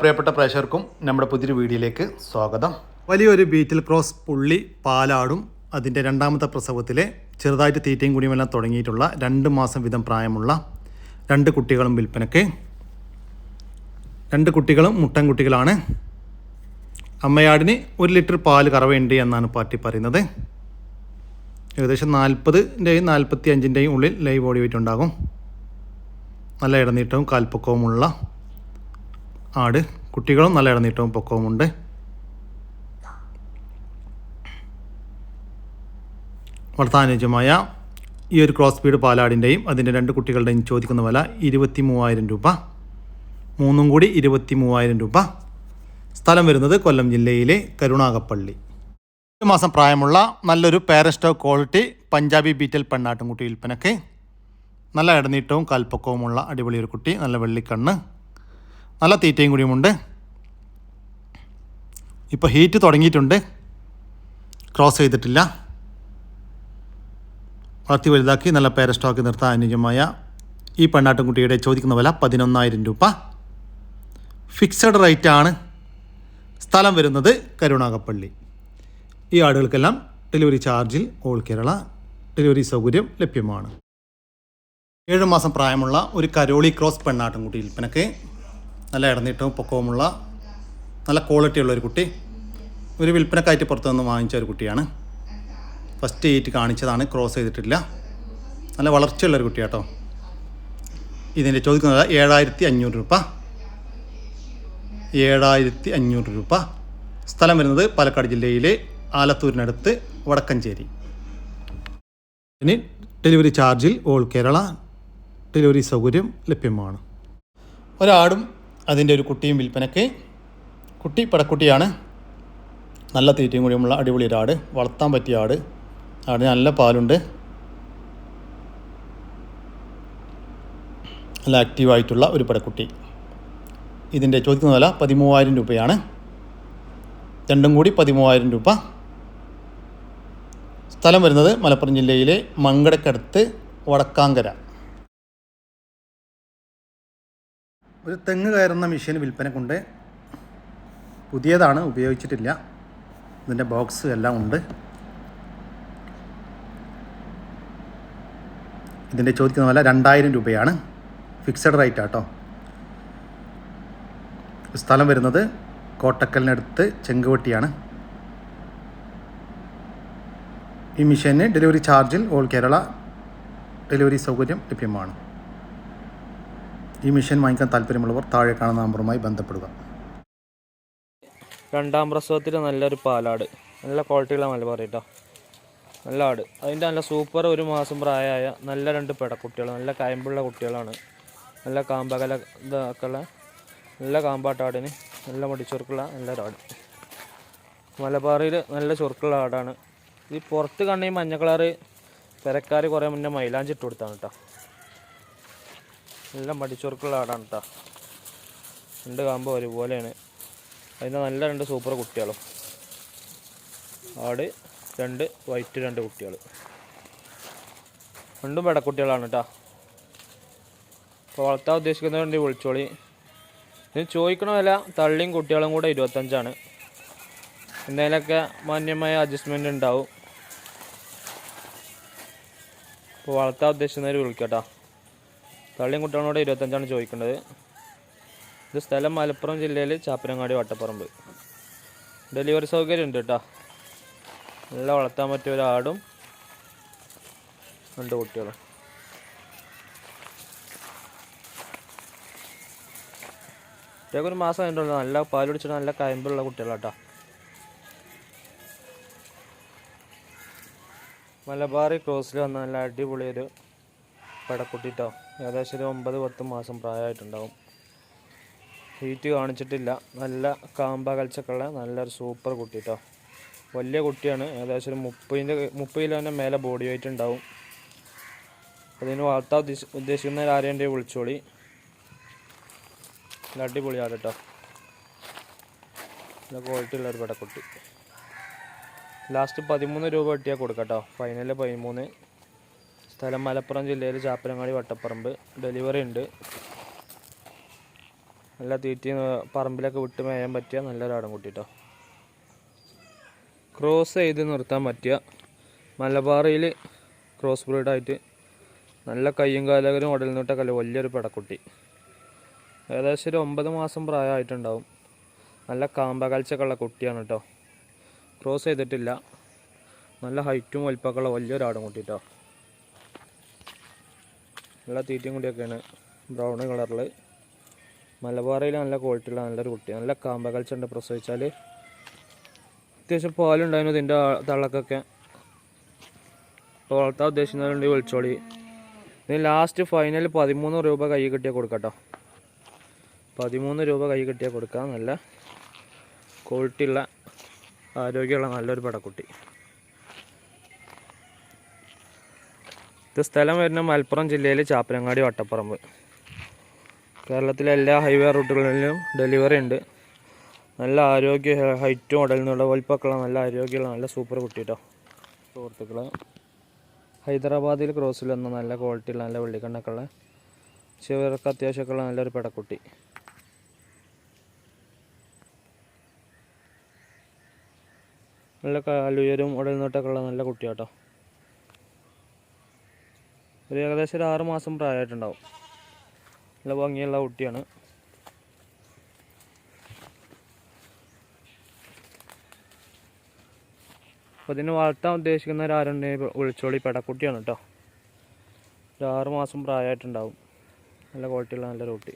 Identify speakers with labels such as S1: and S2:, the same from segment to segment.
S1: പ്രിയപ്പെട്ട പ്രേക്ഷകർക്കും നമ്മുടെ പുതിയൊരു വീഡിയോയിലേക്ക് സ്വാഗതം.
S2: വലിയൊരു ബീറ്റിൽ ക്രോസ് പുള്ളി പാലാടും അതിന്റെ രണ്ടാമത്തെ പ്രസവത്തിലെ ചെറുതായിട്ട് തീറ്റയും കുടിയുമെല്ലാം തുടങ്ങിയിട്ടുള്ള രണ്ട് മാസം വീതം പ്രായമുള്ള രണ്ട് കുട്ടികളും വിൽപ്പനയ്ക്ക്. രണ്ട് കുട്ടികളും മുട്ടൻ കുട്ടികളാണ്. അമ്മയാടിന് ഒരു ലിറ്റർ പാൽ കറവയുണ്ട് എന്നാണ് പാർട്ടി പറയുന്നത്. ഏകദേശം നാൽപ്പതിന്റെയും നാൽപ്പത്തി അഞ്ചിന്റെയും ഉള്ളിൽ ലൈവ് ഓടി വെയിറ്റ് ഉണ്ടാകും നല്ല ഇടനീട്ടവും കാൽപ്പൊക്കവുമുള്ള ആട്. കുട്ടികളും നല്ല ഇടനീട്ടവും പൊക്കവുമുണ്ട് വളർത്താനുയോജ്യമായ ഈ ഒരു ക്രോസ് സ്പീഡ് പാലാടിന്റെയും അതിന്റെ രണ്ട് കുട്ടികളുടെയും ചോദിക്കുന്ന വില ഇരുപത്തി മൂവായിരം രൂപ. മൂന്നും കൂടി ഇരുപത്തി മൂവായിരം രൂപ. സ്ഥലം വരുന്നത് കൊല്ലം ജില്ലയിലെ കരുണാകപ്പള്ളി ഒരു മാസം പ്രായമുള്ള നല്ലൊരു പാരസ്റ്റോ ക്വാളിറ്റി പഞ്ചാബി ബീറ്റൽ പെണ്ണാട്ടുംകുട്ടി വിൽപ്പനയ്ക്ക് നല്ല ഇടനീട്ടവും കാൽപ്പൊക്കവുമുള്ള അടിപൊളി ഒരു കുട്ടി നല്ല വെള്ളിക്കണ്ണ്. നല്ല തീറ്റയും കൂടിയുമുണ്ട്. ഇപ്പോൾ ഹീറ്റ് തുടങ്ങിയിട്ടുണ്ട്. ക്രോസ് ചെയ്തിട്ടില്ല. വളർത്തി വലുതാക്കി നല്ല പേര സ്റ്റോക്ക് നിർത്താൻ അനുയോജ്യമായ ഈ പെണ്ണാട്ടുംകുട്ടിയുടെ ചോദിക്കുന്ന വില പതിനൊന്നായിരം രൂപ. ഫിക്സഡ് റേറ്റ് ആണ്. സ്ഥലം വരുന്നത് കരുണാകപ്പള്ളി. ഈ ആടുകൾക്കെല്ലാം ഡെലിവറി ചാർജിൽ ഓൾ കേരള ഡെലിവറി സൗകര്യം ലഭ്യമാണ്. ഏഴ് മാസം പ്രായമുള്ള ഒരു കരോളി ക്രോസ് പെണ്ണാട്ടുംകുട്ടി വിൽപ്പനക്ക് നല്ല ഇടനീട്ടവും പൊക്കവുമുള്ള നല്ല ക്വാളിറ്റിയുള്ള ഒരു കുട്ടി. ഒരു വിൽപ്പനക്കായിട്ട് പുറത്തുനിന്ന് വാങ്ങിച്ച ഒരു കുട്ടിയാണ്. ഫസ്റ്റ് എയ്റ്റ് കാണിച്ചതാണ് ക്രോസ് ചെയ്തിട്ടില്ല. നല്ല വളർച്ചയുള്ള ഒരു കുട്ടി കേട്ടോ ഇതിന്റെ ചോദിക്കുന്നത് ഏഴായിരത്തി അഞ്ഞൂറ് രൂപ. ഏഴായിരത്തി അഞ്ഞൂറ് രൂപ. സ്ഥലം വരുന്നത് പാലക്കാട് ജില്ലയിലെ ആലത്തൂരിനടുത്ത് വടക്കഞ്ചേരി. ഇനി ഡെലിവറി ചാർജിൽ ഓൾ കേരള. ഡെലിവറി സൗകര്യം ലഭ്യമാണ്. ഒരാടും അതിന്റെ ഒരു കുട്ടിയും വിൽപ്പനയ്ക്ക് കുട്ടി പടക്കുട്ടിയാണ്. നല്ല തീറ്റയും കൂടിയുമുള്ള അടിപൊളി ഒരു ആട്. വളർത്താൻ പറ്റിയ ആട്. ആടിന് നല്ല പാലുണ്ട്. നല്ല ആക്റ്റീവായിട്ടുള്ള ഒരു പടക്കുട്ടി. ഇതിന്റെ ചോദിക്കുന്ന വില പതിമൂവായിരം രൂപയാണ്. രണ്ടും കൂടി പതിമൂവായിരം രൂപ. സ്ഥലം വരുന്നത് മലപ്പുറം ജില്ലയിലെ മങ്കടക്കടുത്ത് വടക്കാങ്കര. ഒരു തെങ്ങ് കയറുന്ന മെഷീൻ വിൽപ്പനക്കുണ്ട് പുതിയതാണ് ഉപയോഗിച്ചിട്ടില്ല. ഇതിന്റെ ബോക്സ് എല്ലാം ഉണ്ട്. ഇതിന്റെ ചോദിക്കുന്ന വില രണ്ടായിരം രൂപയാണ്. ഫിക്സഡ് റേറ്റ് ആട്ടോ സ്ഥലം വരുന്നത് കോട്ടക്കലിനടുത്ത് ചെങ്കുവട്ടിയാണ്. ഈ മിഷന് ഡെലിവറി ചാർജിൽ ഓൾ കേരള ഡെലിവറി സൗകര്യം ലഭ്യമാണ്. ഈ മിഷൻ വാങ്ങിക്കാൻ താല്പര്യമുള്ളവർ താഴെ കാണുന്ന നമ്പറുമായി ബന്ധപ്പെടുക.
S3: രണ്ടാം പ്രസവത്തിൽ നല്ലൊരു പാലാട്. നല്ല ക്വാളിറ്റിയുള്ള മലബാർ കേട്ടോ നല്ല ആട്. അതിന്റെ നല്ല സൂപ്പർ ഒരു മാസം പ്രായമായ നല്ല രണ്ട് പെടക്കുട്ടികൾ നല്ല കയമ്പുള്ള കുട്ടികളാണ്. നല്ല കാമ്പകല ഇതൊക്കെയുള്ള നല്ല കാമ്പാട്ടാടിന് നല്ല മടിച്ചുറുക്കുള്ള നല്ലൊരാട്. മലബാറിൽ നല്ല ചുറുക്കുള്ള ആടാണ്. ഈ പുറത്ത് കണ്ണി മഞ്ഞ കളറ് പെരക്കാർ കുറേ മുന്നേ മൈലാഞ്ചിട്ട് കൊടുത്താണ് കേട്ടോ നല്ല മടിച്ചുറുക്കുള്ള ആടാണ് കേട്ടോ രണ്ട് കാമ്പ് ഒരുപോലെയാണ്. അതിന് നല്ല രണ്ട് സൂപ്പർ കുട്ടികളും. ആട് രണ്ട് വൈറ്റ് രണ്ട് കുട്ടികൾ രണ്ടും പെടക്കുട്ടികളാണ് കേട്ടോ അപ്പോൾ വളർത്താൻ ഉദ്ദേശിക്കുന്നവരുണ്ട് വിളിച്ചോളി. ഇനി ചോദിക്കണ വില തള്ളിയും കുട്ടികളും കൂടെ ഇരുപത്തഞ്ചാണ്. എന്തെങ്കിലുമൊക്കെ മാന്യമായ അഡ്ജസ്റ്റ്മെന്റ് ഉണ്ടാവും. അപ്പോൾ വളർത്താൻ ഉദ്ദേശിക്കുന്നവർ വിളിക്കട്ടോ. തള്ളിയും കുട്ടികളോട് കൂടെ ഇരുപത്തഞ്ചാണ് ചോദിക്കേണ്ടത്. ഇത് സ്ഥലം മലപ്പുറം ജില്ലയിൽ ചാപ്പനങ്ങാടി വട്ടപ്പറമ്പ്. ഡെലിവറി സൗകര്യം ഉണ്ട് കേട്ടോ നല്ല വളർത്താൻ പറ്റിയ ഒരാടും രണ്ട് കുട്ടികളും. ഇതൊക്കെ ഒരു മാസം കഴിഞ്ഞിട്ടുള്ളൂ. നല്ല പാൽ കുടിച്ചിട്ട് നല്ല കയമ്പുള്ള കുട്ടികളാട്ടോ മലബാറി ക്രോസിൽ വന്ന നല്ല അടിപൊളിയൊരു പടക്കുട്ടിട്ടോ ഏകദേശം ഒരു ഒമ്പത് പത്ത് മാസം പ്രായമായിട്ടുണ്ടാവും. ഹീറ്റ് കാണിച്ചിട്ടില്ല. നല്ല കാമ്പകൽച്ചക്കുള്ള നല്ലൊരു സൂപ്പർ കുട്ടി കേട്ടോ വലിയ കുട്ടിയാണ്. ഏകദേശം ഒരു മുപ്പതിന്റെ മുപ്പത് കിലോന്റെ മേലെ ബോഡി വെയിറ്റ് ഉണ്ടാവും. അതിന് വളർത്താൻ ഉദ്ദേശ ഉദ്ദേശിക്കുന്ന ആരെയും വിളിച്ചോളി. നല്ല അടിപൊളിയാണ് കേട്ടോ നല്ല ക്വാളിറ്റി ഉള്ള ഒരു പടക്കുട്ടി ലാസ്റ്റ് പതിമൂന്ന് രൂപ കിട്ടിയാൽ കൊടുക്കാം കേട്ടോ ഫൈനൽ പതിമൂന്ന്. സ്ഥലം മലപ്പുറം ജില്ലയിൽ ചാപ്പനങ്ങാടി വട്ടപ്പറമ്പ് ഡെലിവറി ഉണ്ട്. നല്ല തീറ്റി പറമ്പിലൊക്കെ വിട്ട് മേയാൻ പറ്റിയ നല്ലൊരാടം കൂട്ടിട്ടോ. കേട്ടോ ക്രോസ് ചെയ്ത് നിർത്താൻ പറ്റിയ മലബാറിയിൽ ക്രോസ് ബ്രീഡായിട്ട് നല്ല കയ്യും കാലകരും ഉടലിനോട്ടൊക്കെ വലിയൊരു പെടക്കുട്ടി. ഏകദേശം ഒരു ഒമ്പത് മാസം പ്രായമായിട്ടുണ്ടാവും. നല്ല കാമ്പകൽച്ചൊക്കെ ഉള്ള കുട്ടിയാണ് കേട്ടോ ക്രോസ് ചെയ്തിട്ടില്ല. നല്ല ഹൈറ്റും വലിപ്പമൊക്കെ ഉള്ള വലിയൊരു ആടുംകുട്ടി കേട്ടോ നല്ല തീറ്റയും കൂടിയൊക്കെയാണ്. ബ്രൗൺ കളറിൽ മലബാറയിൽ നല്ല ക്വാളിറ്റിയുള്ള നല്ലൊരു കുട്ടി നല്ല കാമ്പ കൾച്ചുണ്ട് പ്രസവിച്ചാൽ അത്യാവശ്യം പാലുണ്ടായിരുന്നു ഇതിന്റെ തള്ളക്കൊക്കെ. വളർത്താൻ ഉദ്ദേശിക്കുന്നവരുണ്ടെങ്കിൽ വിളിച്ചോളി. ഇതിന് ലാസ്റ്റ് ഫൈനൽ പതിമൂന്ന് രൂപ കൈ കിട്ടിയാൽ കൊടുക്കട്ടോ. പതിമൂന്ന് രൂപ കൈ കിട്ടിയാൽ കൊടുക്കാം. നല്ല ക്വാളിറ്റി ഉള്ള ആരോഗ്യമുള്ള നല്ലൊരു പടക്കുട്ടി. ഇത് സ്ഥലം വരുന്ന മലപ്പുറം ജില്ലയിൽ ചാപ്പനങ്ങാടി വട്ടപ്പറമ്പ്. കേരളത്തിലെ എല്ലാ ഹൈവേ റൂട്ടുകളിലും ഡെലിവറി ഉണ്ട്. നല്ല ആരോഗ്യ ഹൈറ്റും എന്നുള്ള വലിപ്പമൊക്കെയുള്ള നല്ല ആരോഗ്യമുള്ള നല്ല സൂപ്പർ കുട്ടി കേട്ടോ ഹൈദരാബാദിൽ ക്രോസിൽ വന്ന നല്ല ക്വാളിറ്റി ഉള്ള നല്ല വെള്ളിക്കണ്ണൊക്കെ ഉള്ള ചിവർക്ക് അത്യാവശ്യമൊക്കെ ഉള്ള നല്ലൊരു പെടക്കുട്ടി. നല്ല കാലുയരും ഉടൽനോട്ടൊക്കെ ഉള്ള നല്ല കുട്ടിയാട്ടോ. ഒരു ഏകദേശം ഒരു ആറ് മാസം പ്രായമായിട്ടുണ്ടാവും. നല്ല ഭംഗിയുള്ള കുട്ടിയാണ്. അപ്പോൾ ഇതിന് വളർത്താൻ ഉദ്ദേശിക്കുന്ന ഉദ്ദേശിക്കുന്നവരാരുണ്ടെങ്കിൽ ഒളിച്ചോളി പെടക്കുട്ടിയാണ് കേട്ടോ. ഒരു ആറ് മാസം പ്രായമായിട്ടുണ്ടാവും. നല്ല ക്വാളിറ്റിയുള്ള നല്ലൊരു കുട്ടി.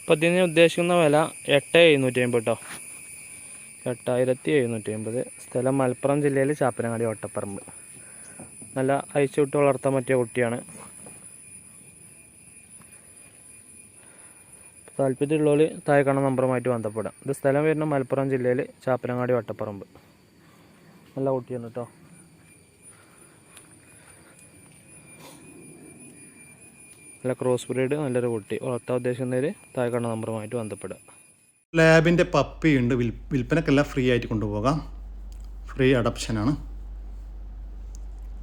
S3: അപ്പോൾ ഇതിന് ഉദ്ദേശിക്കുന്ന വില എട്ട് എഴുന്നൂറ്റി അമ്പത് കേട്ടോ എട്ടായിരത്തി എഴുന്നൂറ്റി അമ്പത്. സ്ഥലം മലപ്പുറം ജില്ലയിൽ ചാപ്പനങ്ങാടി വട്ടപ്പറമ്പ് നല്ല അഴിച്ചു വിട്ട് വളർത്താൻ പറ്റിയ കുട്ടിയാണ്. താല്പര്യമുള്ളവർ താഴെ കാണുന്ന നമ്പറുമായിട്ട് ബന്ധപ്പെടാം ഇത് സ്ഥലം വരുന്ന മലപ്പുറം ജില്ലയിൽ ചാപ്പനങ്ങാടി വട്ടപ്പറമ്പ്. നല്ല കുട്ടിയാണ് കേട്ടോ നല്ല ക്രോസ് ബ്രീഡ് നല്ലൊരു കുട്ടി. വളർത്താൻ ഉദ്ദേശിക്കുന്നവർ താഴെ കാണുന്ന നമ്പറുമായിട്ട് ബന്ധപ്പെടുക.
S2: ലാബിന്റെ പപ്പിയുണ്ട് വിൽ വിൽപ്പനക്കെല്ലാം ഫ്രീ ആയിട്ട് കൊണ്ടുപോകാം. ഫ്രീ അഡപ്ഷനാണ്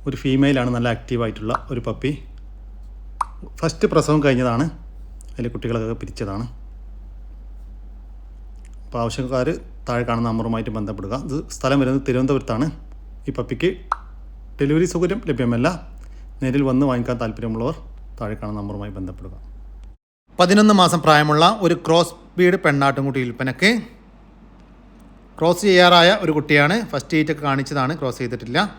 S2: ഒരു ഫീമെയിലാണ് നല്ല ആക്റ്റീവായിട്ടുള്ള ഒരു പപ്പി ഫസ്റ്റ് പ്രസവം കഴിഞ്ഞതാണ്. അതിൽ കുട്ടികളൊക്കെ പിരിച്ചതാണ്. അപ്പോൾ ആവശ്യക്കാർ താഴെ കാണുന്ന നമ്പറുമായിട്ട് ബന്ധപ്പെടുക. ഇത് സ്ഥലം വരുന്നത് തിരുവനന്തപുരത്താണ്. ഈ പപ്പിക്ക് ഡെലിവറി സൗകര്യം ലഭ്യമല്ല. നേരിൽ വന്ന് വാങ്ങിക്കാൻ താല്പര്യമുള്ളവർ താഴെ കാണുന്ന നമ്പറുമായി ബന്ധപ്പെടുക. പതിനൊന്ന് മാസം പ്രായമുള്ള ഒരു ക്രോസ് ബീഡ് പെണ്ണാട്ടുംകുട്ടി വിൽപ്പനക്ക് ക്രോസ് ചെയ്യാറായ ഒരു കുട്ടിയാണ്. ഫസ്റ്റ് ഈറ്റൊക്കെ കാണിച്ചതാണ്. ക്രോസ് ചെയ്തിട്ടില്ല.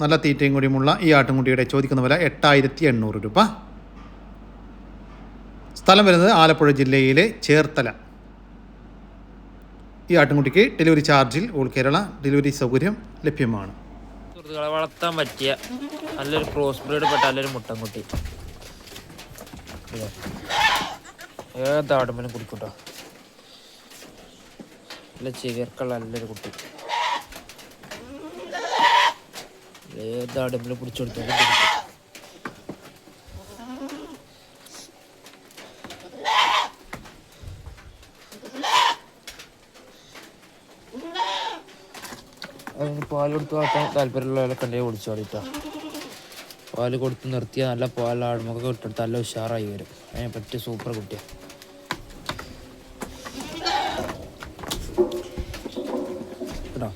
S2: നല്ല തീറ്റയും കൂടിയുമുള്ള ഈ ആട്ടുംകുട്ടിയുടെ ചോദിക്കുന്ന വില എട്ടായിരത്തി എണ്ണൂറ് രൂപ. സ്ഥലം വരുന്നത് ആലപ്പുഴ ജില്ലയിലെ ചേർത്തല. ഈ ആട്ടുംകുട്ടിക്ക് ഡെലിവറി ചാർജിൽ ഓൾ കേരള ഡെലിവറി സൗകര്യം ലഭ്യമാണ്.
S3: വളർത്താൻ പറ്റിയ നല്ലൊരു ക്രോസ് ബ്രീഡ് പെട്ട നല്ലൊരു മുട്ടൻകുട്ടി. ഏതാടുമ്പോഴും കുടിക്കൂട്ടോ? നല്ല ചെവിയർക്കുള്ള നല്ലൊരു കുട്ടി. ഏതാടുമ്പലും പിടിച്ചു കുടിക്കും അതിന് പാൽ കൊടുത്ത് വളർത്താൻ താല്പര്യമുള്ളവരൊക്കെ ഉണ്ടെങ്കിൽ വിളിച്ചു കളിട്ടോ പാൽ കൊടുത്ത് നിർത്തിയാൽ നല്ല പാൽ ആടുമൊക്കെ ഇട്ടെടുത്ത് നല്ല ഉഷാറായി വരും. അതിനെ പറ്റിയ സൂപ്പർ കുട്ടിയാണ് കേട്ടോ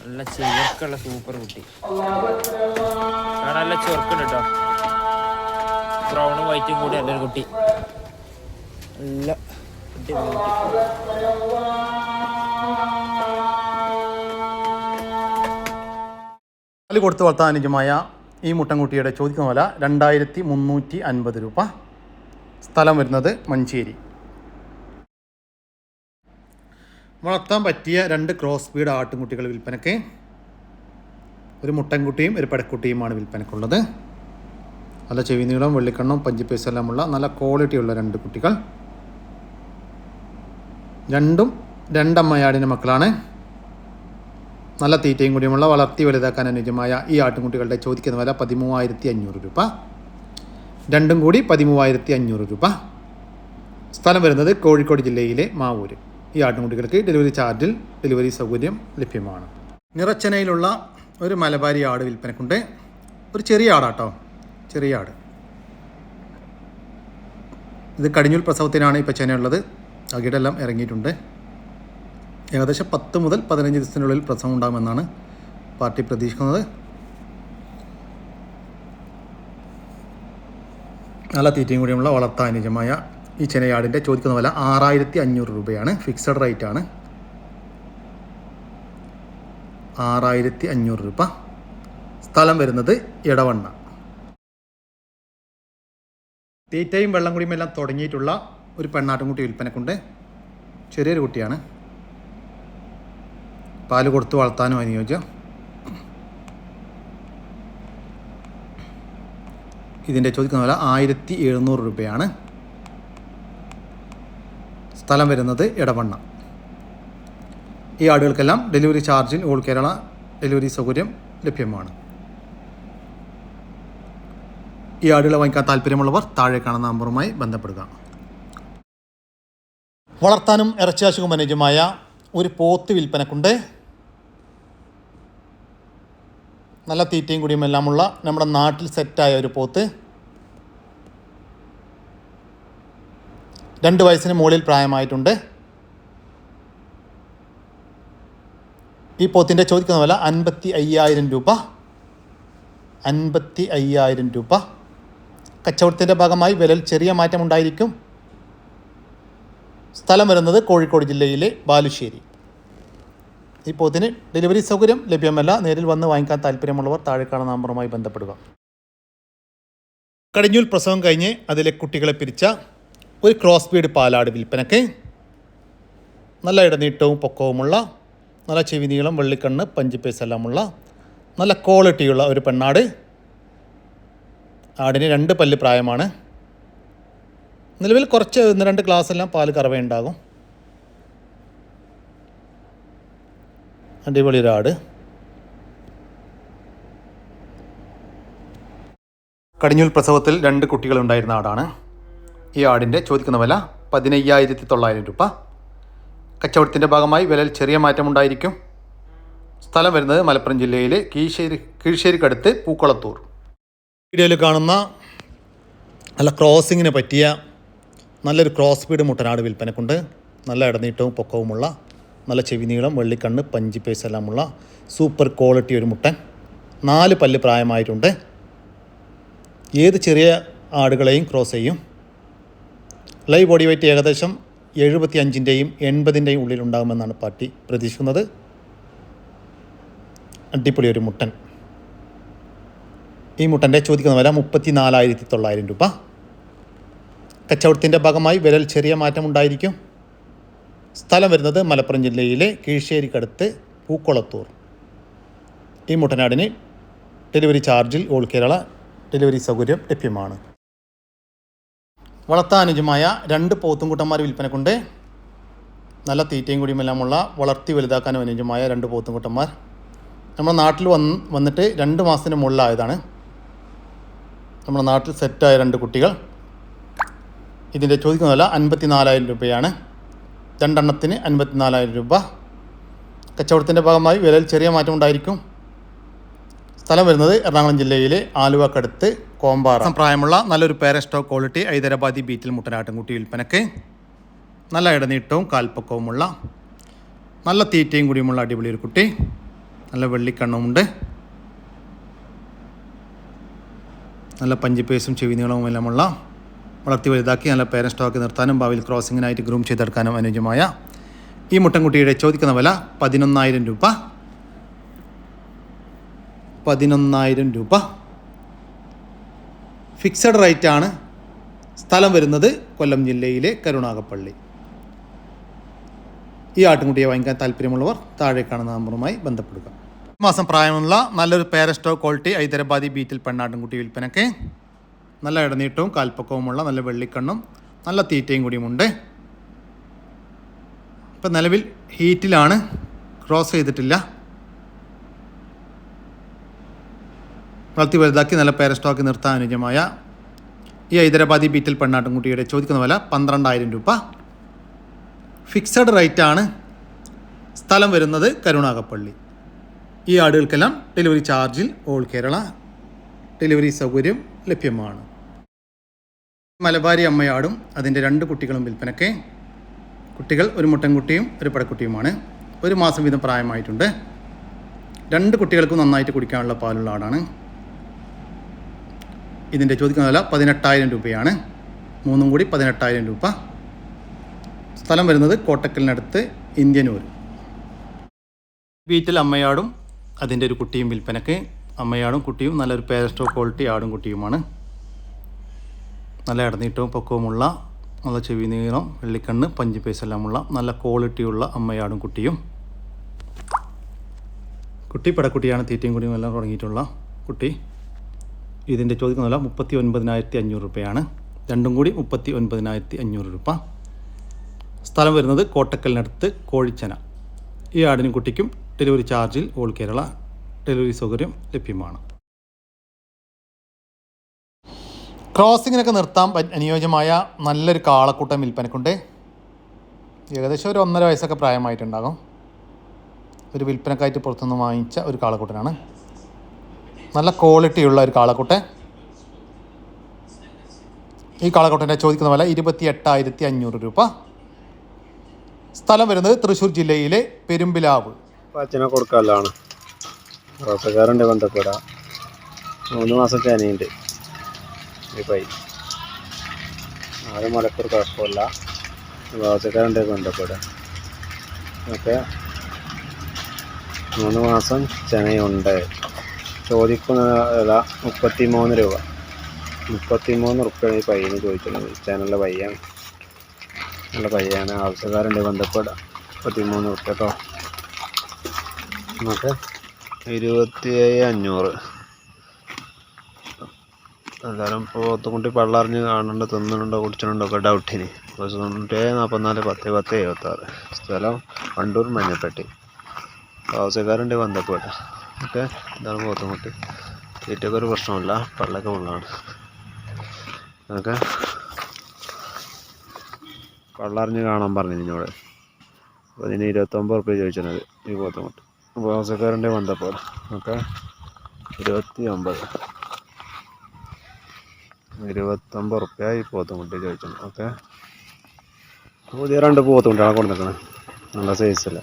S3: നല്ല ചെറുക്കുള്ള സൂപ്പർ കുട്ടി. നല്ല ചെറുക്കുണ്ട് കേട്ടോ ബ്രൗണും വൈറ്റും കൂടി നല്ലൊരു കുട്ടി. നല്ല കുട്ടി.
S2: കൊടുത്ത് വളർത്താൻ അനുജമായ ഈ മുട്ടൻകുട്ടിയുടെ ചോദിക്കുന്ന വില രണ്ടായിരത്തി മുന്നൂറ്റി അൻപത് രൂപ. സ്ഥലം വരുന്നത് മഞ്ചേരി. വളർത്താൻ പറ്റിയ രണ്ട് ക്രോസ് ബീഡ് ആട്ടുംകുട്ടികൾ വിൽപ്പനയ്ക്ക് ഒരു മുട്ടൻകുട്ടിയും ഒരു പെടക്കുട്ടിയുമാണ് വിൽപ്പനക്കുള്ളത് നല്ല ചെവി നീളം വെള്ളിക്കണ്ണും പഞ്ചിപ്പേസ് എല്ലാമുള്ള നല്ല ക്വാളിറ്റിയുള്ള രണ്ട് കുട്ടികൾ. രണ്ടും രണ്ടമ്മയാടിന്റെ മക്കളാണ്. നല്ല തീറ്റയും കൂടിയുമുള്ള വളർത്തി വലുതാക്കാൻ അനുയോജ്യമായ ഈ ആട്ടുംകുട്ടികളുടെ ചോദിക്കുന്ന വില പതിമൂവായിരത്തി അഞ്ഞൂറ് രൂപ. രണ്ടും കൂടി പതിമൂവായിരത്തി അഞ്ഞൂറ് രൂപ. സ്ഥലം വരുന്നത് കോഴിക്കോട് ജില്ലയിലെ മാവൂര്. ഈ ആട്ടുംകുട്ടികൾക്ക് ഡെലിവറി ചാർജിൽ ഡെലിവറി സൗകര്യം ലഭ്യമാണ്. നിറച്ചനയിലുള്ള ഒരു മലബാരി ആട് വിൽപ്പനക്കുണ്ട്. ഒരു ചെറിയ ആടാട്ടോ. ചെറിയ ആട്. ഇത് കടിഞ്ഞൂൽ പ്രസവത്തിനാണ് ഇപ്പോൾ ചെനയുള്ളത്. അകിടെല്ലാം ഇറങ്ങിയിട്ടുണ്ട്. ഏകദേശം പത്ത് മുതൽ പതിനഞ്ച് ദിവസത്തിനുള്ളിൽ പ്രസവം ഉണ്ടാകുമെന്നാണ് പാർട്ടി പ്രതീക്ഷിക്കുന്നത്. നല്ല തീറ്റയും കൂടിയുമുള്ള വളർത്താനുജമായ ഈ ചെനയാടിന്റെ ചോദിക്കുന്ന വില ആറായിരത്തി അഞ്ഞൂറ് രൂപയാണ്. ഫിക്സഡ് റേറ്റ് ആണ് ആറായിരത്തി അഞ്ഞൂറ് രൂപ. സ്ഥലം വരുന്നത് ഇടവണ്ണ തീറ്റയും വെള്ളം കുടിയും എല്ലാം തുടങ്ങിയിട്ടുള്ള ഒരു പെണ്ണാട്ടുംകുട്ടി വിൽപ്പനക്കുണ്ട്. ചെറിയൊരു കുട്ടിയാണ്. പാൽ കൊടുത്തു വളർത്താനും അനുയോജ്യം. ഇതിന്റെ ചോദിക്കുന്ന വില ആയിരത്തി എഴുന്നൂറ് രൂപയാണ്. സ്ഥലം വരുന്നത് ഇടവണ്ണ ഈ ആടുകൾക്കെല്ലാം ഡെലിവറി ചാർജിൽ ഓൾ കേരള ഡെലിവറി സൗകര്യം ലഭ്യമാണ്. ഈ ആടുകളെ വാങ്ങിക്കാൻ താല്പര്യമുള്ളവർ താഴെ കാണുന്ന നമ്പറുമായി ബന്ധപ്പെടുക. വളർത്താനും ഇറച്ചിയാശുക്കും മനേജുമായ ഒരു പോത്ത് വിൽപ്പനക്കുണ്ട്. നല്ല തീറ്റയും കുടിയും എല്ലാമുള്ള നമ്മുടെ നാട്ടിൽ സെറ്റായ ഒരു പോത്ത്. രണ്ട് വയസ്സിന് മുകളിൽ പ്രായമായിട്ടുണ്ട്. ഈ പോത്തിന്റെ ചോദിക്കുന്ന വില അൻപത്തി അയ്യായിരം രൂപ. അൻപത്തി അയ്യായിരം രൂപ. കച്ചവടത്തിന്റെ ഭാഗമായി വിലയിൽ ചെറിയ മാറ്റമുണ്ടായിരിക്കും സ്ഥലം വരുന്നത് കോഴിക്കോട് ജില്ലയിലെ ബാലുശ്ശേരി. ഈ പോത്തിന് ഡെലിവറി സൗകര്യം ലഭ്യമല്ല. നേരിൽ വന്ന് വാങ്ങിക്കാൻ താല്പര്യമുള്ളവർ താഴെ കാണുന്ന നമ്പറുമായി ബന്ധപ്പെടുക. കടിഞ്ഞൂൽ പ്രസവം കഴിഞ്ഞ് അതിലെ കുട്ടികളെ പിരിച്ച ഒരു ക്രോസ് ബീഡ് പാലാട് വിൽപ്പനക്ക് നല്ല ഇടനീട്ടവും പൊക്കവുമുള്ള നല്ല ചെവി നീളം വെള്ളിക്കണ്ണ് പഞ്ചിപ്പേസെല്ലാമുള്ള നല്ല ക്വാളിറ്റിയുള്ള ഒരു പെണ്ണാട്. ആടിന് രണ്ട് പല്ല് പ്രായമാണ്. നിലവിൽ കുറച്ച് ഒന്ന് രണ്ട് ഗ്ലാസ് എല്ലാം പാൽ കറവയുണ്ടാകും അടിപൊളി ഒരു ആട്. കടിഞ്ഞൂൽ പ്രസവത്തിൽ രണ്ട് കുട്ടികളുണ്ടായിരുന്ന ആടാണ്. ഈ ആടിന്റെ ചോദിക്കുന്ന വില പതിനയ്യായിരത്തി തൊള്ളായിരം രൂപ. കച്ചവടത്തിന്റെ ഭാഗമായി വിലയിൽ ചെറിയ മാറ്റമുണ്ടായിരിക്കും. സ്ഥലം വരുന്നത് മലപ്പുറം ജില്ലയിലെ കീശ്ശേരി കീഴ്ശ്ശേരിക്കടുത്ത് പൂക്കളത്തൂർ. വീഡിയോയിൽ കാണുന്ന നല്ല ക്രോസിങ്ങിന് പറ്റിയ നല്ലൊരു ക്രോസ് സ്പീഡ് മുട്ടനാട് വിൽപ്പനക്കുണ്ട്. നല്ല ഇടനീട്ടവും പൊക്കവുമുള്ള നല്ല ചെവി നീളം വെള്ളിക്കണ്ണ് പഞ്ചി പേസ് എല്ലാമുള്ള സൂപ്പർ ക്വാളിറ്റി ഒരു മുട്ടൻ. നാല് പല്ല് പ്രായമായിട്ടുണ്ട്. ഏത് ചെറിയ ആടുകളെയും ക്രോസ് ചെയ്യും. ലൈവ് ബോഡി വെയ്റ്റ് ഏകദേശം എഴുപത്തി അഞ്ചിന്റെയും എൺപതിന്റെയും ഉള്ളിലുണ്ടാകുമെന്നാണ് പാർട്ടി പ്രതീക്ഷിക്കുന്നത്. അടിപൊളി ഒരു മുട്ടൻ. ഈ മുട്ടന്റെ ചോദിക്കുന്ന വില മുപ്പത്തി നാലായിരത്തി തൊള്ളായിരം രൂപ. കച്ചവടത്തിന്റെ ഭാഗമായി വിലയിൽ ചെറിയ മാറ്റമുണ്ടായിരിക്കും. സ്ഥലം വരുന്നത് മലപ്പുറം ജില്ലയിലെ കീഴ്ശ്ശേരിക്കടുത്ത് പൂക്കുളത്തൂർ. ഈ മുട്ടനാടിന് ഡെലിവറി ചാർജിൽ ഓൾ കേരള ഡെലിവറി സൗകര്യം ലഭ്യമാണ്. വളർത്താനുജമായ രണ്ട് പോത്തുംകുട്ടന്മാർ വിൽപ്പനക്കുണ്ട്. നല്ല തീറ്റയും കൂടിയുമെല്ലാമുള്ള വളർത്തി വലുതാക്കാനും അനുജമായ രണ്ട് പോത്തുംകുട്ടന്മാർ. നമ്മുടെ നാട്ടിൽ വന്ന് വന്നിട്ട് രണ്ട് മാസത്തിന് മുകളിലായതാണ്. നമ്മുടെ നാട്ടിൽ സെറ്റായ രണ്ട് കുട്ടികൾ. ഇതിന്റെ ചോദിക്കുന്ന വില അൻപത്തി നാലായിരം രൂപയാണ്. രണ്ടെണ്ണത്തിന് അൻപത്തി നാലായിരം രൂപ. കച്ചവടത്തിന്റെ ഭാഗമായി വിലയിൽ ചെറിയ മാറ്റം ഉണ്ടായിരിക്കും സ്ഥലം വരുന്നത് എറണാകുളം ജില്ലയിലെ ആലുവക്കടുത്ത് കോമ്പാറ. പ്രായമുള്ള നല്ലൊരു പേരസ്റ്റോ ക്വാളിറ്റി ഹൈദരാബാദി ബീറ്റിൽ മുട്ടനാട്ടുംകുട്ടി വിൽപ്പനക്ക് നല്ല ഇടനീട്ടവും കാൽപ്പക്കവുമുള്ള നല്ല തീറ്റയും കൂടിയുമുള്ള അടിപൊളി ഒരു കുട്ടി. നല്ല വെള്ളിക്കണ്ണുമുണ്ട് നല്ല പഞ്ചിപ്പേസും ചെവി നീളവും എല്ലാമുള്ള വളർത്തി വലുതാക്കി നല്ല പേരൻ സ്റ്റോക്ക് നിർത്താനും ഭാവിയിൽ ക്രോസിങ്ങിനായിട്ട് ഗ്രൂം ചെയ്തെടുക്കാനും അനുയോജ്യമായ ഈ മുട്ടൻകുട്ടിയുടെ ചോദിക്കുന്ന വില പതിനൊന്നായിരം രൂപ. പതിനൊന്നായിരം രൂപ. ഫിക്സഡ് റേറ്റ് ആണ് സ്ഥലം വരുന്നത് കൊല്ലം ജില്ലയിലെ കരുണാകപ്പള്ളി. ഈ ആട്ടുംകുട്ടിയെ വാങ്ങിക്കാൻ താല്പര്യമുള്ളവർ താഴെ കാണുന്ന നമ്പറുമായി ബന്ധപ്പെടുക. മാസം പ്രായമുള്ള നല്ലൊരു പേരസ്റ്റോ ക്വാളിറ്റി ഹൈദരാബാദി ബീറ്റിൽ പെണ്ണാട്ടുംകുട്ടി വിൽപ്പനയ്ക്ക് നല്ല ഇടനീട്ടവും കാൽപ്പക്കവുമുള്ള നല്ല വെള്ളിക്കണ്ണും നല്ല തീറ്റയും കൂടിയുമുണ്ട്. ഇപ്പം നിലവിൽ ഹീറ്റിലാണ് ക്രോസ് ചെയ്തിട്ടില്ല. വളർത്തി വലുതാക്കി നല്ല പേരസ്റ്റോക്ക് നിർത്താൻ അനുജമായ ഈ ഹൈദരാബാദി ബീറ്റൽ പെണ്ണാട്ടുംകുട്ടിയുടെ ചോദിക്കുന്ന വില പന്ത്രണ്ടായിരം രൂപ. ഫിക്സഡ് റേറ്റ് ആണ് സ്ഥലം വരുന്നത് കരുണാകപ്പള്ളി ഈ ആടുകൾക്കെല്ലാം ഡെലിവറി ചാർജിൽ ഓൾ കേരള ഡെലിവറി സൗകര്യം ലഭ്യമാണ്. മലബാരി അമ്മയാടും അതിന്റെ രണ്ട് കുട്ടികളും വിൽപ്പനയ്ക്ക്. കുട്ടികൾ ഒരു മുട്ടൻകുട്ടിയും ഒരു പടക്കുട്ടിയുമാണ്. ഒരു മാസം വീതം പ്രായമായിട്ടുണ്ട്. രണ്ട് കുട്ടികൾക്കും നന്നായിട്ട് കുടിക്കാനുള്ള പാലുള്ള ആടാണ്. ഇതിന്റെ ചോദിക്കുന്ന വില പതിനെട്ടായിരം രൂപയാണ്. മൂന്നും കൂടി പതിനെട്ടായിരം രൂപ. സ്ഥലം വരുന്നത് കോട്ടക്കലിനടുത്ത് ഇന്ത്യനൂർ വീട്ടിൽ അമ്മയാടും അതിന്റെ ഒരു കുട്ടിയും വിൽപ്പനക്ക്. അമ്മയാടും കുട്ടിയും നല്ലൊരു പേരസ്റ്റോ ക്വാളിറ്റി ആടും കുട്ടിയുമാണ്. നല്ല ഇടനീട്ടവും പൊക്കവുമുള്ള നല്ല ചെവി നീളം വെള്ളിക്കണ്ണ് പഞ്ച് പേസ് എല്ലാമുള്ള നല്ല ക്വാളിറ്റിയുള്ള അമ്മയാടും കുട്ടിയും. കുട്ടി പടക്കുട്ടിയാണ് തീറ്റയും കുടിയും എല്ലാം തുടങ്ങിയിട്ടുള്ള കുട്ടി. ഇതിന്റെ ചോദിക്കുന്ന വില മുപ്പത്തി ഒൻപതിനായിരത്തി അഞ്ഞൂറ് രൂപയാണ്. രണ്ടും കൂടി മുപ്പത്തി ഒൻപതിനായിരത്തി അഞ്ഞൂറ് രൂപ. സ്ഥലം വരുന്നത് കോട്ടക്കലിനടുത്ത് കോഴിച്ചന. ഈ ആടിനും കുട്ടിക്കും ഡെലിവറി ചാർജിൽ ഓൾ കേരള ഡെലിവറി സൗകര്യം ലഭ്യമാണ്. ക്രോസിങ്ങിനൊക്കെ നിർത്താൻ അനുയോജ്യമായ നല്ലൊരു കാളക്കൂട്ടം വിൽപ്പനക്കുണ്ട്. ഏകദേശം ഒരു ഒന്നര വയസ്സൊക്കെ പ്രായമായിട്ടുണ്ടാകും. ഒരു വിൽപ്പനക്കായിട്ട് പുറത്തുനിന്ന് വാങ്ങിച്ച ഒരു കാളക്കൂട്ടനാണ്. നല്ല ക്വാളിറ്റിയുള്ള ഒരു കാളക്കുട്ടെ ഈ കാളക്കുട്ടന്റെ ചോദിക്കുന്ന വില ഇരുപത്തി എട്ടായിരത്തി അഞ്ഞൂറ് രൂപ. സ്ഥലം വരുന്നത് തൃശ്ശൂർ ജില്ലയിലെ പെരുമ്പിലാവ്.
S4: അച്ഛനെ കൊടുക്കാനാണ് റോസക്കാരുണ്ട് ബന്ധപ്പെടാം. മൂന്ന് മാസം ചേനയുണ്ട് ഈ പൈ. ആറ് മലക്കൂർ കുഴപ്പമില്ല. റോസക്കാരുണ്ട് ബന്ധപ്പെടാം. ഓക്കെ. മൂന്ന് മാസം ചെനയുണ്ട്. ചോദിക്കുന്ന വില മുപ്പത്തി മൂന്ന് രൂപ. മുപ്പത്തി മൂന്ന് റുപ്യാണ് ഈ പയ്യന് ചോദിക്കുന്നത് ചാനലിലെ പയ്യാണ് നല്ല പയ്യാണ്. ആവശ്യക്കാരുണ്ട് ബന്ധപ്പെടാം. മുപ്പത്തി മൂന്ന് റുപ്യ കേട്ടോ നമുക്ക് ഇരുപത്തി ഏഴ് അഞ്ഞൂറ് എല്ലാവരും പോത്തുകുട്ടി പള്ളറിഞ്ഞ് കാണുന്നുണ്ട് തിന്നുന്നുണ്ടോ കുടിച്ചിട്ടുണ്ടോ ഒക്കെ ഡൗട്ടിന്. തൊണ്ണൂറ്റി നാൽപ്പത്തിനാല് പത്ത് പത്ത് എഴുപത്താറ്. സ്ഥലം വണ്ടൂർ മഞ്ഞപ്പെട്ടി. ആവശ്യക്കാരുണ്ട് ബന്ധപ്പെട്ട ഓക്കെ ഇതാണ് പോത്തുമുട്ടി തീറ്റയ്ക്ക് ഒരു പ്രശ്നമില്ല പള്ളൊക്കെ ഉള്ളതാണ് ഓക്കെ പള്ളറിഞ്ഞ് കാണാൻ പറഞ്ഞു നിന്നോട് അപ്പോൾ ഇതിന് ഇരുപത്തൊമ്പത് റുപ്യ ചോദിച്ചത് ഈ പോത്തുമുട്ടി ഉപവാസക്കാരന്റെ ബന്ധപ്പോൾ. ഓക്കെ. ഇരുപത്തി ഒമ്പത് ഇരുപത്തൊമ്പത് റുപ്യ ഈ പോത്തുമുട്ടി ചോദിച്ചത് ഓക്കെ. പുതിയ രണ്ട് പോത്തുമുട്ടാണ് കൊണ്ടുവന്നിരിക്കണത് നല്ല സൈസല്ലേ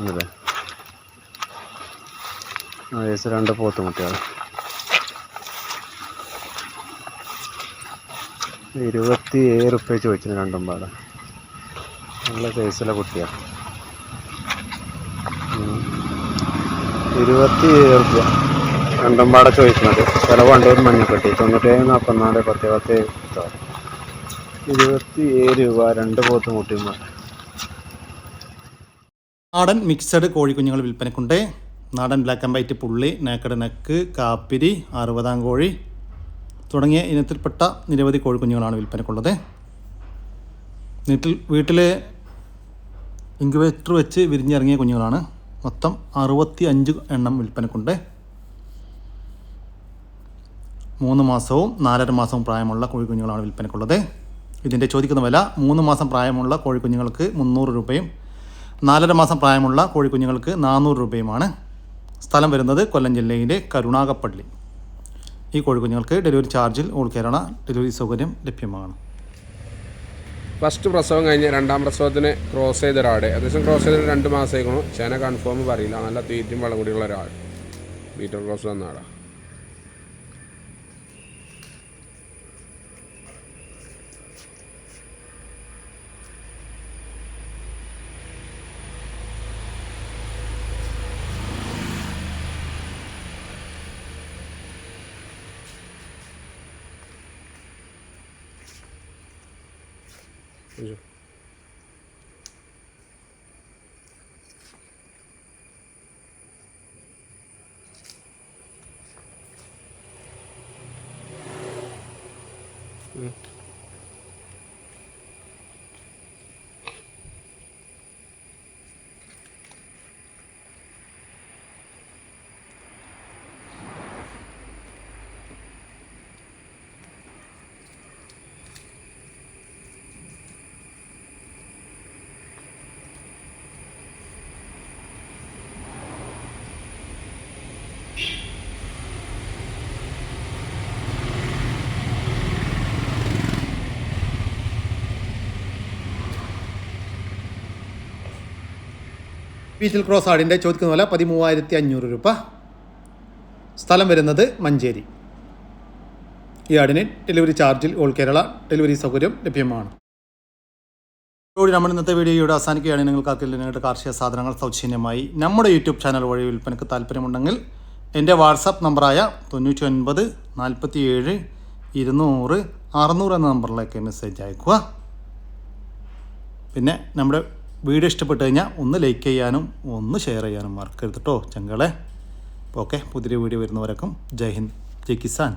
S4: അല്ലേ? ആ രണ്ട് രണ്ട് പോത്തുമുട്ടിയാണ് ഇരുപത്തി ഏഴ് റുപ്യ ചോദിച്ചത് രണ്ടും പാടെ. നല്ല സൈസിലെ കുട്ടിയാണ് ഇരുപത്തി ഏഴ് റുപ്യ. രണ്ടും പാടെ ചോദിക്കുന്നത് ചില വണ്ടൂർ മഞ്ഞപ്പെട്ടി തൊണ്ണൂറ്റേഴ് നാൽപ്പത്തിനാല് പത്ത് പത്ത് ഇരുപത്തി ഏഴ് രൂപ രണ്ട് പോത്ത് മുട്ടിയും
S2: നാടൻ മിക്സഡ് കോഴിക്കുഞ്ഞുങ്ങൾ വിൽപ്പനക്കുണ്ട്. നാടൻ ബ്ലാക്ക് ആൻഡ് വൈറ്റ് പുള്ളി നേക്കട് നെക്ക് കാപ്പിരി അറുപതാം കോഴി തുടങ്ങിയ ഇനത്തിൽപ്പെട്ട നിരവധി കോഴിക്കുഞ്ഞുങ്ങളാണ് വിൽപ്പനക്കുള്ളത്. വീട്ടിൽ വീട്ടിൽ ഇൻക്യുബേറ്റർ വെച്ച് വിരിഞ്ഞിറങ്ങിയ കുഞ്ഞുങ്ങളാണ്. മൊത്തം അറുപത്തി അഞ്ച് എണ്ണം വിൽപ്പനക്കുണ്ട്. മൂന്ന് മാസവും നാലര മാസവും പ്രായമുള്ള കോഴിക്കുഞ്ഞുങ്ങളാണ് വിൽപ്പനക്കുള്ളത്. ഇതിന്റെ ചോദിക്കുന്ന വില മൂന്ന് മാസം പ്രായമുള്ള കോഴിക്കുഞ്ഞുങ്ങൾക്ക് മുന്നൂറ് രൂപയും നാലര മാസം പ്രായമുള്ള കോഴിക്കുഞ്ഞുങ്ങൾക്ക് നാനൂറ് രൂപയുമാണ്. സ്ഥലം വരുന്നത് കൊല്ലം ജില്ലയിലെ കരുണാകപ്പള്ളി. ഈ കോഴിക്കുഞ്ഞുങ്ങൾക്ക് ഡെലിവറി ചാർജിൽ ഓൾ കേരള ഡെലിവറി സൗകര്യം ലഭ്യമാണ്.
S5: ഫസ്റ്റ് പ്രസവം കഴിഞ്ഞ് രണ്ടാം പ്രസവത്തിന് ക്രോസ് ചെയ്ത ഒരാട് ഏകദേശം ക്രോസ് ചെയ്തിട്ട് രണ്ട് മാസമായിക്കണു. ചേന കൺഫേം പറയില്ല. നല്ല തീറ്റും വെള്ളം കൂടിയുള്ള ഒരാൾ. മീറ്റർ ക്രോസ് വന്ന ആളാണ് Mm-mm.
S2: ബീച്ചിൽ ക്രോസ് ആടിന്റെ ചോദിക്കുന്ന വില പതിമൂവായിരത്തി അഞ്ഞൂറ് രൂപ. സ്ഥലം വരുന്നത് മഞ്ചേരി. ഈ ആടിന് ഡെലിവറി ചാർജിൽ ഓൾ കേരള ഡെലിവറി സൗകര്യം ലഭ്യമാണ്. കൂടി നമ്മൾ ഇന്നത്തെ വീഡിയോയുടെ അവസാനിക്കുകയാണ്. നിങ്ങൾക്ക് അതിൽ നിങ്ങളുടെ കാർഷിക സാധനങ്ങൾ സൗജന്യമായി നമ്മുടെ യൂട്യൂബ് ചാനൽ വഴി വിൽപ്പനയ്ക്ക് താല്പര്യമുണ്ടെങ്കിൽ എന്റെ വാട്സാപ്പ് നമ്പറായ തൊണ്ണൂറ്റി ഒൻപത് നാൽപ്പത്തി ഏഴ് ഇരുന്നൂറ് അറുന്നൂറ് എന്ന നമ്പറിലേക്ക് മെസ്സേജ് അയക്കുക. പിന്നെ നമ്മുടെ വീഡിയോ ഇഷ്ടപ്പെട്ട് കഴിഞ്ഞാൽ ഒന്ന് ലൈക്ക് ചെയ്യാനും ഒന്ന് ഷെയർ ചെയ്യാനും മറക്കരുത് കേട്ടോ ചങ്കളെ ഓക്കെ പുതിയ വീഡിയോ വരുന്നവരൊക്കെ. ജയ് ഹിന്ദ്. ജയ് കിസാൻ.